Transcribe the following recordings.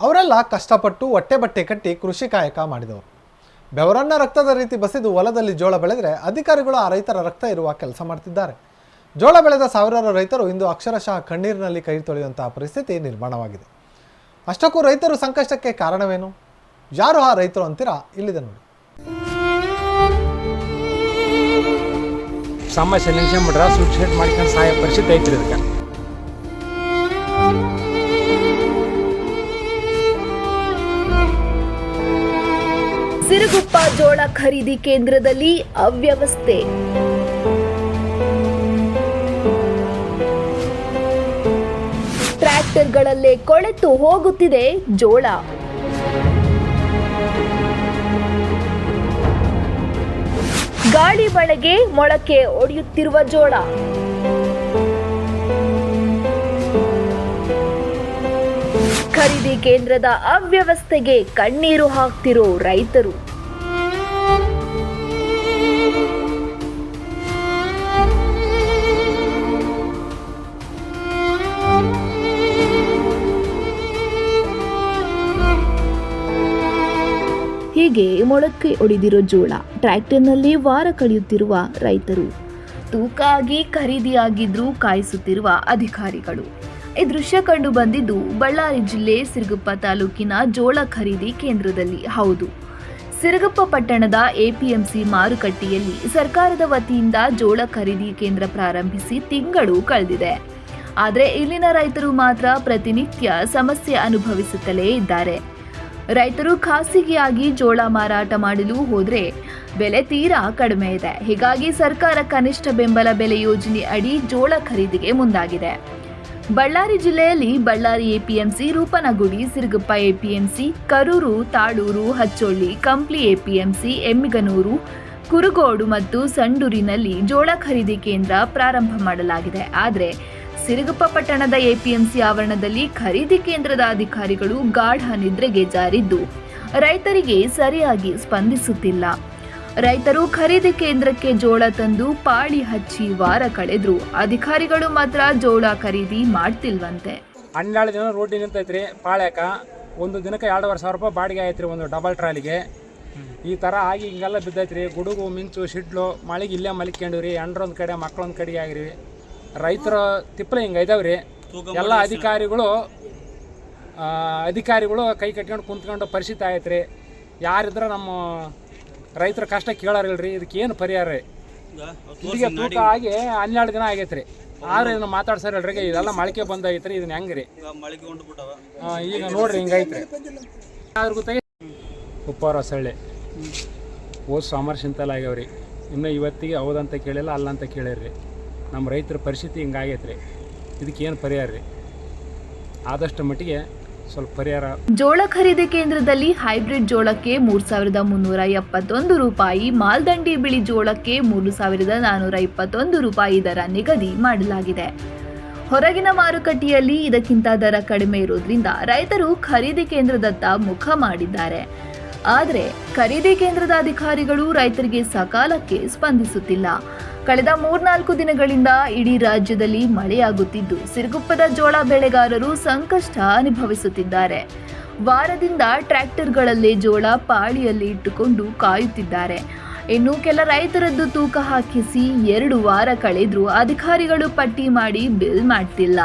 ಅವರೆಲ್ಲ ಕಷ್ಟಪಟ್ಟು ಹೊಟ್ಟೆ ಬಟ್ಟೆ ಕಟ್ಟಿ ಕೃಷಿ ಕಾಯಕ ಮಾಡಿದವರು. ಬೆವರನ್ನ ರಕ್ತದ ರೀತಿ ಬಸಿದು ಹೊಲದಲ್ಲಿ ಜೋಳ ಬೆಳೆದರೆ ಅಧಿಕಾರಿಗಳು ಆ ರೈತರ ರಕ್ತ ಇರುವ ಕೆಲಸ ಮಾಡ್ತಿದ್ದಾರೆ. ಜೋಳ ಬೆಳೆದ ಸಾವಿರಾರು ರೈತರು ಇಂದು ಅಕ್ಷರಶಃ ಕಣ್ಣೀರಿನಲ್ಲಿ ಕೈ ತೊಳೆಯುವಂತಹ ಪರಿಸ್ಥಿತಿ ನಿರ್ಮಾಣವಾಗಿದೆ. ಅಷ್ಟಕ್ಕೂ ರೈತರು ಸಂಕಷ್ಟಕ್ಕೆ ಕಾರಣವೇನು? ಯಾರು ಆ ರೈತರು ಅಂತೀರಾ? ಇಲ್ಲಿದೆ ನೋಡಿ. ಸಮಸ್ಯೆ ನೆನ್ಸ್ಕೊಂಬಿಟ್ರೆ ಸುಡ್ಸೆಟ್ ಮಾಡ್ಕೊಂಡು ಸಹಾಯ ಪರಿಸ್ಥಿತಿ ಐತ್ರಿ ಇದಕ್ಕೆ. ಜೋಳ ಖರೀದಿ ಕೇಂದ್ರದಲ್ಲಿ ಅವ್ಯವಸ್ಥೆ. ಟ್ರ್ಯಾಕ್ಟರ್ಗಳಲ್ಲೇ ಕೊಳೆತು ಹೋಗುತ್ತಿದೆ ಜೋಳ. ಗಾಳಿ ಮಳೆಗೆ ಮೊಳಕೆ ಒಡೆಯುತ್ತಿರುವ ಜೋಳ. ಖರೀದಿ ಕೇಂದ್ರದ ಅವ್ಯವಸ್ಥೆಗೆ ಕಣ್ಣೀರು ಹಾಕ್ತಿರೋ ರೈತರು. ಹೀಗೆ ಮೊಳಕೆ ಒಡೆದಿರೋ ಜೋಳ ಟ್ರ್ಯಾಕ್ಟರ್ನಲ್ಲಿ ವಾರ ಕಳೆಯುತ್ತಿರುವ ರೈತರು. ತೂಕ ಆಗಿ ಖರೀದಿಯಾಗಿದ್ರೂ ಕಾಯಿಸುತ್ತಿರುವ ಅಧಿಕಾರಿಗಳು. ಈ ದೃಶ್ಯ ಕಂಡು ಬಂದಿದ್ದು ಬಳ್ಳಾರಿ ಜಿಲ್ಲೆ ಸಿರುಗುಪ್ಪ ತಾಲೂಕಿನ ಜೋಳ ಖರೀದಿ ಕೇಂದ್ರದಲ್ಲಿ. ಹೌದು, ಸಿರುಗುಪ್ಪ ಪಟ್ಟಣದ ಎಪಿಎಂಸಿ ಮಾರುಕಟ್ಟೆಯಲ್ಲಿ ಸರ್ಕಾರದ ವತಿಯಿಂದ ಜೋಳ ಖರೀದಿ ಕೇಂದ್ರ ಪ್ರಾರಂಭಿಸಿ ತಿಂಗಳು ಕಳೆದಿದೆ. ಆದರೆ ಇಲ್ಲಿನ ರೈತರು ಮಾತ್ರ ಪ್ರತಿನಿತ್ಯ ಸಮಸ್ಯೆ ಅನುಭವಿಸುತ್ತಲೇ ಇದ್ದಾರೆ. ರೈತರು ಖಾಸಗಿಯಾಗಿ ಜೋಳ ಮಾರಾಟ ಮಾಡಲು ಹೋದರೆ ಬೆಲೆ ತೀರಾ ಕಡಿಮೆ ಇದೆ. ಹೀಗಾಗಿ ಸರ್ಕಾರ ಕನಿಷ್ಠ ಬೆಂಬಲ ಬೆಲೆ ಯೋಜನೆ ಅಡಿ ಜೋಳ ಖರೀದಿಗೆ ಮುಂದಾಗಿದೆ. ಬಳ್ಳಾರಿ ಜಿಲ್ಲೆಯಲ್ಲಿ Ballari APMC, Rupanagudi, Siruguppa APMC, Karur, Talur, Hachcholli, Kampli APMC, Emmiganur, Kurugodu ಮತ್ತು ಸಂಡೂರಿನಲ್ಲಿ ಜೋಳ ಖರೀದಿ ಕೇಂದ್ರ ಪ್ರಾರಂಭ ಮಾಡಲಾಗಿದೆ. ಆದರೆ ಸಿರುಗುಪ್ಪ ಪಟ್ಟಣದ ಎಪಿಎಂಸಿ ಆವರಣದಲ್ಲಿ ಖರೀದಿ ಕೇಂದ್ರದ ಅಧಿಕಾರಿಗಳು ಗಾಢ ನಿದ್ರೆಗೆ ಜಾರಿದ್ದು, ರೈತರಿಗೆ ಸರಿಯಾಗಿ ಸ್ಪಂದಿಸುತ್ತಿಲ್ಲ. ರೈತರು ಖರೀದಿ ಕೇಂದ್ರಕ್ಕೆ ಜೋಳ ತಂದು ಪಾಳಿ ಹಚ್ಚಿ ವಾರ ಕಳೆದ್ರು. ಅಧಿಕಾರಿಗಳು ಮಾತ್ರ ಜೋಳ ಖರೀದಿ ಮಾಡ್ತಿಲ್ವಂತೆ. ಹನ್ನೆರಡು ದಿನ ರೋಡಿ ನಿಂತೈತ್ರಿ, ಪಾಳ್ಯಾಕ. ಒಂದು ದಿನಕ್ಕೆ ಎರಡುವರೆ ಸಾವಿರ ರೂಪಾಯಿ ಬಾಡಿಗೆ ಆಯ್ತ್ರಿ ಒಂದು ಡಬಲ್ ಟ್ರಾಲಿಗೆ. ಈ ಥರ ಆಗಿ ಹಿಂಗೆಲ್ಲ ಬಿದ್ದೈತ್ರಿ. ಗುಡುಗು, ಮಿಂಚು, ಶಿಡ್ಲು, ಮಳೆಗೆ ಇಲ್ಲೇ ಮಲಿಕೊಂಡ್ರಿ ಎಂಡ್ರೊಂದು ಕಡೆ ಮಕ್ಕಳೊಂದು ಕಡೆ ಆಗಿರಿ. ರೈತರ ತಿಪ್ಪಲೆ ಹಿಂಗೆ ರೀ ಎಲ್ಲ ಅಧಿಕಾರಿಗಳು ಅಧಿಕಾರಿಗಳು ಕೈ ಕಟ್ಕೊಂಡು ಕುಂತ್ಕೊಂಡು ಪರಿಸ್ಥಿತಿ ಆಯ್ತ್ರಿ. ಯಾರಿದ್ರೆ ನಮ್ಮ ರೈತರ ಕಷ್ಟ ಕೇಳಾರಿಲ್ರಿ ಇದಕ್ಕೆ ಏನು ಪರಿಹಾರ ರೀ? ಇದಕ್ಕೆ ತೂಕ ಆಗಿ ಹನ್ನೆರಡು ದಿನ ಆಗೈತೆ ರೀ ಆದ್ರೆ ಇದನ್ನ ಮಾತಾಡ್ಸಾರಲ್ರಿ ಇದೆಲ್ಲ ಮಳಕೆ ಬಂದಾಗೈತ್ರಿ ಇದನ್ನ ಹೆಂಗ್ ರೀ ಈಗ ನೋಡ್ರಿ ಅದ್ರ ಗೊತ್ತಾಗಿ ಉಪ್ಪಾರ ಸಳ್ಳಿ ಓದ್ ಸಿಂತಲ್ ಆಗ್ಯಾವ್ರಿ ಇನ್ನು ಇವತ್ತಿಗೆ ಹೌದಂತ ಕೇಳಿಲ್ಲ ಅಲ್ಲಂತ ಕೇಳಿರ್ರಿ. ನಮ್ಮ ರೈತರ ಪರಿಸ್ಥಿತಿ ಹಿಂಗಾಗೈತ್ರಿ. ಇದಕ್ಕೆ ಏನು ಪರಿಹಾರ ರೀ? ಆದಷ್ಟು ಮಟ್ಟಿಗೆ ಸ್ವಲ್ಪ ಪರಿಹಾರ ಜೋಳ ಖರೀದಿ ಕೇಂದ್ರದಲ್ಲಿ ಹೈಬ್ರಿಡ್ ಜೋಳಕ್ಕೆ ಮೂರ್ ಸಾವಿರದ ಮುನ್ನೂರ ಎಪ್ಪತ್ತೊಂದು ರೂಪಾಯಿ, ಮಾಲ್ದಂಡಿ ಬಿಳಿ ಜೋಳಕ್ಕೆ ಮೂರು ಸಾವಿರದ ನಾನೂರ ಇಪ್ಪತ್ತೊಂದು ರೂಪಾಯಿ ದರ ನಿಗದಿ ಮಾಡಲಾಗಿದೆ. ಹೊರಗಿನ ಮಾರುಕಟ್ಟೆಯಲ್ಲಿ ಇದಕ್ಕಿಂತ ದರ ಕಡಿಮೆ ಇರೋದ್ರಿಂದ ರೈತರು ಖರೀದಿ ಕೇಂದ್ರದತ್ತ ಮುಖ ಮಾಡಿದ್ದಾರೆ. ಆದರೆ ಖರೀದಿ ಕೇಂದ್ರದ ಅಧಿಕಾರಿಗಳು ರೈತರಿಗೆ ಸಕಾಲಕ್ಕೆ ಸ್ಪಂದಿಸುತ್ತಿಲ್ಲ. ಕಳೆದ ಮೂರ್ನಾಲ್ಕು ದಿನಗಳಿಂದ ಇಡೀ ರಾಜ್ಯದಲ್ಲಿ ಮಳೆಯಾಗುತ್ತಿದ್ದು, ಸಿರುಗುಪ್ಪದ ಜೋಳ ಬೆಳೆಗಾರರು ಸಂಕಷ್ಟ ಅನುಭವಿಸುತ್ತಿದ್ದಾರೆ. ವಾರದಿಂದ ಟ್ರ್ಯಾಕ್ಟರ್ಗಳಲ್ಲೇ ಜೋಳ ಪಾಳಿಯಲ್ಲಿ ಇಟ್ಟುಕೊಂಡು ಕಾಯುತ್ತಿದ್ದಾರೆ. ಇನ್ನು ಕೆಲ ರೈತರದ್ದು ತೂಕ ಹಾಕಿಸಿ ಎರಡು ವಾರ ಕಳೆದರೂ ಅಧಿಕಾರಿಗಳು ಪಟ್ಟಿ ಮಾಡಿ ಬಿಲ್ ಮಾಡ್ತಿಲ್ಲ.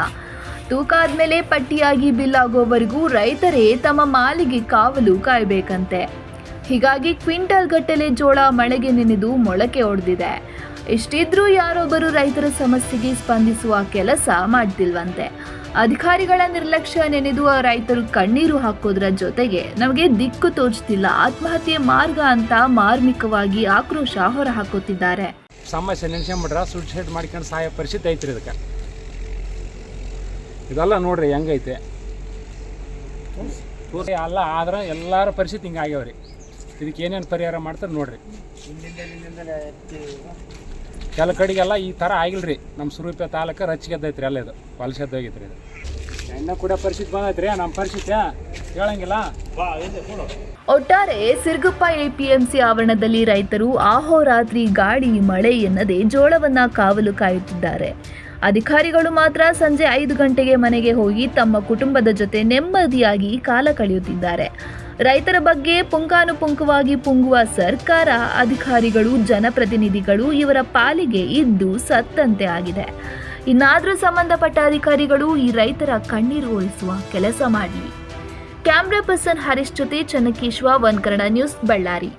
ತೂಕ ಆದಮೇಲೆ ಪಟ್ಟಿಯಾಗಿ ಬಿಲ್ ಆಗೋವರೆಗೂ ರೈತರೇ ತಮ್ಮ ಮಾಲಿಗೆ ಕಾವಲು ಕಾಯಬೇಕಂತೆ. ಹೀಗಾಗಿ ಕ್ವಿಂಟಲ್ ಗಟ್ಟಲೆ ಜೋಳ ಮಳೆಗೆ ನೆನೆದು ಮೊಳಕೆ ಒಡೆದಿದೆ. ಇಷ್ಟಿದ್ರೂ ಯಾರೊಬ್ಬರು ರೈತರ ಸಮಸ್ಯೆಗೆ ಸ್ಪಂದಿಸುವ ಕೆಲಸ ಮಾಡ್ತಿಲ್ವಂತೆ. ಅಧಿಕಾರಿಗಳ ನಿರ್ಲಕ್ಷ್ಯ ನೆನೆದು ರೈತರು ಕಣ್ಣೀರು ಹಾಕೋದ್ರ ಜೊತೆಗೆ ನಮಗೆ ದಿಕ್ಕು ತೋಚ್ತಿಲ್ಲ, ಆತ್ಮಹತ್ಯೆ ಮಾರ್ಗ ಅಂತ ಮಾರ್ಮಿಕವಾಗಿ ಆಕ್ರೋಶ ಹೊರಹಾಕುತ್ತಿದ್ದಾರೆ ಸಮಸ್ಯೆ ನೆನ್ಸ್ಕೊಂಬಿಟ್ರೆ ಸುಡ್ಸೈಡ್ ಮಾಡ್ಕೊಂಡು ಸಹಾಯ ಪರಿಸ್ಥಿತಿ ಐತ್ರಿ ಇದಕ್ಕೆ. ಇದೆಲ್ಲ ನೋಡ್ರಿ ಹೆಂಗೈತೆ. ಅಲ್ಲ ಆದ್ರೆ ಎಲ್ಲರ ಪರಿಸ್ಥಿತಿ ಹಿಂಗೆ ಇದಕ್ಕೆ ಏನೇನು ಪರಿಹಾರ ಮಾಡ್ತಾರೆ ನೋಡ್ರಿ. ಕೆಲ ಕಡೆಗೆಲ್ಲ ಈ ಥರ ಆಗಿಲ್ರಿ. ನಮ್ಮ ಸುರೂಪ ತಾಲೂಕು ರಚ್ಗೆದ್ದೈತ್ರಿ ಅಲ್ಲೇ ಇದು. ಹೊಲಸೆದ್ದೋಗೈತ್ರಿ ಇದು. ಇನ್ನೂ ಕೂಡ ಪರಿಸ್ಥಿತಿ ಬಂದೈತ್ರಿ. ನಮ್ಮ ಪರಿಸ್ಥಿತಿ ಹೇಳಂಗಿಲ್ಲ ಒಟ್ಟಾರೆ ಸಿರ್ಗುಪ್ಪ ಎಪಿಎಂಸಿ ಆವರಣದಲ್ಲಿ ರೈತರು ಆಹೋರಾತ್ರಿ ಗಾಳಿ ಮಳೆ ಎನ್ನದೆ ಜೋಳವನ್ನ ಕಾವಲು ಕಾಯುತ್ತಿದ್ದಾರೆ. ಅಧಿಕಾರಿಗಳು ಮಾತ್ರ ಸಂಜೆ ಐದು ಗಂಟೆಗೆ ಮನೆಗೆ ಹೋಗಿ ತಮ್ಮ ಕುಟುಂಬದ ಜೊತೆ ನೆಮ್ಮದಿಯಾಗಿ ಕಾಲ ಕಳೆಯುತ್ತಿದ್ದಾರೆ. ರೈತರ ಬಗ್ಗೆ ಪುಂಕಾನುಪುಂಕವಾಗಿ ಪುಂಗುವ ಸರ್ಕಾರ, ಅಧಿಕಾರಿಗಳು, ಜನಪ್ರತಿನಿಧಿಗಳು ಇವರ ಪಾಲಿಗೆ ಇದ್ದು ಸತ್ತಂತೆ ಆಗಿದೆ. ಇನ್ನಾದರೂ ಸಂಬಂಧಪಟ್ಟ ಅಧಿಕಾರಿಗಳು ಈ ರೈತರ ಕಣ್ಣೀರು ಉಳಿಸುವ ಕೆಲಸ ಮಾಡಲಿ. ಕ್ಯಾಮ್ರಾ ಪರ್ಸನ್ ಹರೀಶ್ ಜೊತೆ ಚನ್ನಕೇಶ್ವ ಒನ್ ನ್ಯೂಸ್, ಬಳ್ಳಾರಿ.